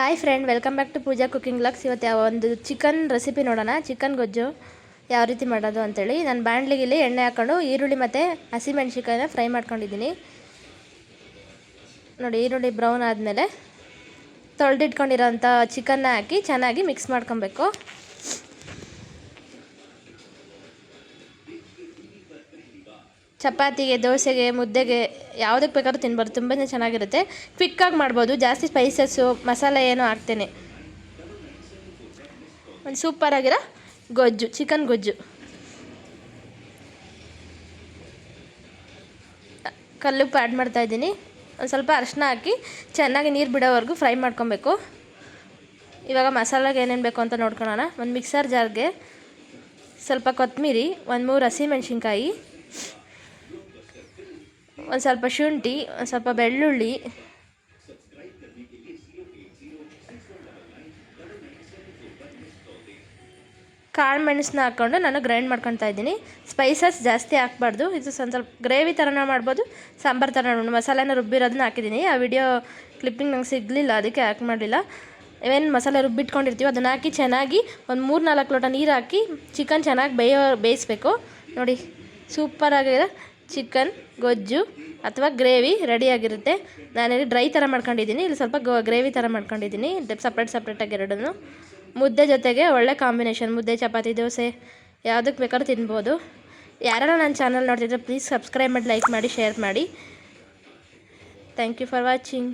Hi friend, welcome back to Pooja cooking looks ಇವತ್ತು ಯಾವ ಒಂದು ಚಿಕನ್ ರೆಸಿಪಿ ನೋಡೋಣ. ಚಿಕನ್ ಗೊಜ್ಜು ಯಾವ ರೀತಿ ಮಾಡೋದು ಅಂತೇಳಿ. ನಾನು ಬಾಣಲಿಗೆ ಎಣ್ಣೆ ಹಾಕ್ಕೊಂಡು ಈರುಳ್ಳಿ ಮತ್ತು ಹಸಿಮೆಣ್ಸಿನ್ಕಾಯಿನ ಫ್ರೈ ಮಾಡ್ಕೊಂಡಿದ್ದೀನಿ. ನೋಡಿ, ಈರುಳ್ಳಿ ಬ್ರೌನ್ ಆದಮೇಲೆ ತೊಳೆದಿಟ್ಕೊಂಡಿರೋಂಥ ಚಿಕನ್ನ ಹಾಕಿ ಚೆನ್ನಾಗಿ ಮಿಕ್ಸ್ ಮಾಡ್ಕೊಬೇಕು. ಚಪಾತಿಗೆ, ದೋಸೆಗೆ, ಮುದ್ದೆಗೆ ಯಾವುದಕ್ಕೆ ಬೇಕಾದ್ರೂ ತಿನ್ಬಾರ್ದು ತುಂಬಾ ಚೆನ್ನಾಗಿರುತ್ತೆ. ಕ್ವಿಕ್ಕಾಗಿ ಮಾಡ್ಬೋದು. ಜಾಸ್ತಿ ಸ್ಪೈಸಸ್ಸು ಮಸಾಲೆ ಏನೂ ಹಾಕ್ತೇನೆ. ಒಂದು ಸೂಪರಾಗಿರೋ ಗೊಜ್ಜು ಚಿಕನ್ ಗೊಜ್ಜು. ಕಲ್ಲುಪ್ಪು ಆ್ಯಡ್ ಮಾಡ್ತಾಯಿದ್ದೀನಿ ಒಂದು ಸ್ವಲ್ಪ ಅರಶಿನ ಹಾಕಿ ಚೆನ್ನಾಗಿ ನೀರು ಬಿಡೋವರೆಗೂ ಫ್ರೈ ಮಾಡ್ಕೊಬೇಕು. ಇವಾಗ ಮಸಾಲೆಗೆ ಏನೇನು ಬೇಕು ಅಂತ ನೋಡ್ಕೊಳೋಣ ಒಂದು ಮಿಕ್ಸರ್ ಜಾರ್ಗೆ ಸ್ವಲ್ಪ ಕೊತ್ತಂಬರಿ ಒಂದು ಮೂರು ಹಸಿಮೆಣ್ಸಿನ್ಕಾಯಿ ಒಂದು ಸ್ವಲ್ಪ ಶುಂಠಿ, ಒಂದು ಸ್ವಲ್ಪ ಬೆಳ್ಳುಳ್ಳಿ. ಕಾಳು ಮೆಣಸನ್ನ ಹಾಕ್ಕೊಂಡು ನಾನು ಗ್ರೈಂಡ್ ಮಾಡ್ಕೊತಾ ಇದ್ದೀನಿ. ಸ್ಪೈಸಸ್ ಜಾಸ್ತಿ ಹಾಕ್ಬಾರ್ದು. ಇದು ಸ್ವಲ್ಪ ಸ್ವಲ್ಪ ಗ್ರೇವಿ ಥರನೂ ಮಾಡ್ಬೋದು, ಸಾಂಬಾರು ಥರ ಮಸಾಲೆನ ರುಬ್ಬಿರೋದನ್ನ ಹಾಕಿದ್ದೀನಿ. ಆ ವಿಡಿಯೋ ಕ್ಲಿಪ್ಪಿಂಗ್ ನಂಗೆ ಸಿಗಲಿಲ್ಲ, ಅದಕ್ಕೆ ಹಾಕಿ ಮಾಡಲಿಲ್ಲ. ಏನು ಮಸಾಲೆ ರುಬ್ಬಿಟ್ಕೊಂಡಿರ್ತೀವಿ, ಅದನ್ನು ಹಾಕಿ ಚೆನ್ನಾಗಿ ಒಂದು ಮೂರು ನಾಲ್ಕು ಲೋಟ ನೀರು ಹಾಕಿ ಚಿಕನ್ ಚೆನ್ನಾಗಿ ಬೇಯೋ, ಬೇಯಿಸ್ಬೇಕು. ನೋಡಿ ಸೂಪರಾಗಿರೋ ಚಿಕನ್, ಗೊಜ್ಜು ಅಥವಾ ಗ್ರೇವಿ ರೆಡಿಯಾಗಿರುತ್ತೆ. ನಾನಿಲ್ಲಿ ಡ್ರೈ ಥರ ಮಾಡ್ಕೊಂಡಿದ್ದೀನಿ. ಇಲ್ಲಿ ಸ್ವಲ್ಪ ಗೋ ಗ್ರೇವಿ ಥರ ಮಾಡ್ಕೊಂಡಿದ್ದೀನಿ. ಸಪ್ರೇಟ್ ಸಪ್ರೇಟಾಗಿ ಎರಡನ್ನು. ಮುದ್ದೆ ಜೊತೆಗೆ ಒಳ್ಳೆ ಕಾಂಬಿನೇಷನ್. ಮುದ್ದೆ, ಚಪಾತಿ, ದೋಸೆ ಯಾವುದಕ್ಕೆ ಬೇಕಾದ್ರೂ ತಿನ್ಬೋದು. ಯಾರೆಲ್ಲ ನನ್ನ ಚಾನಲ್ ನೋಡ್ತಿದ್ರೆ ಪ್ಲೀಸ್ ಸಬ್ಸ್ಕ್ರೈಬ್ ಮಾಡಿ, ಲೈಕ್ ಮಾಡಿ, ಶೇರ್ ಮಾಡಿ. Thank you for watching.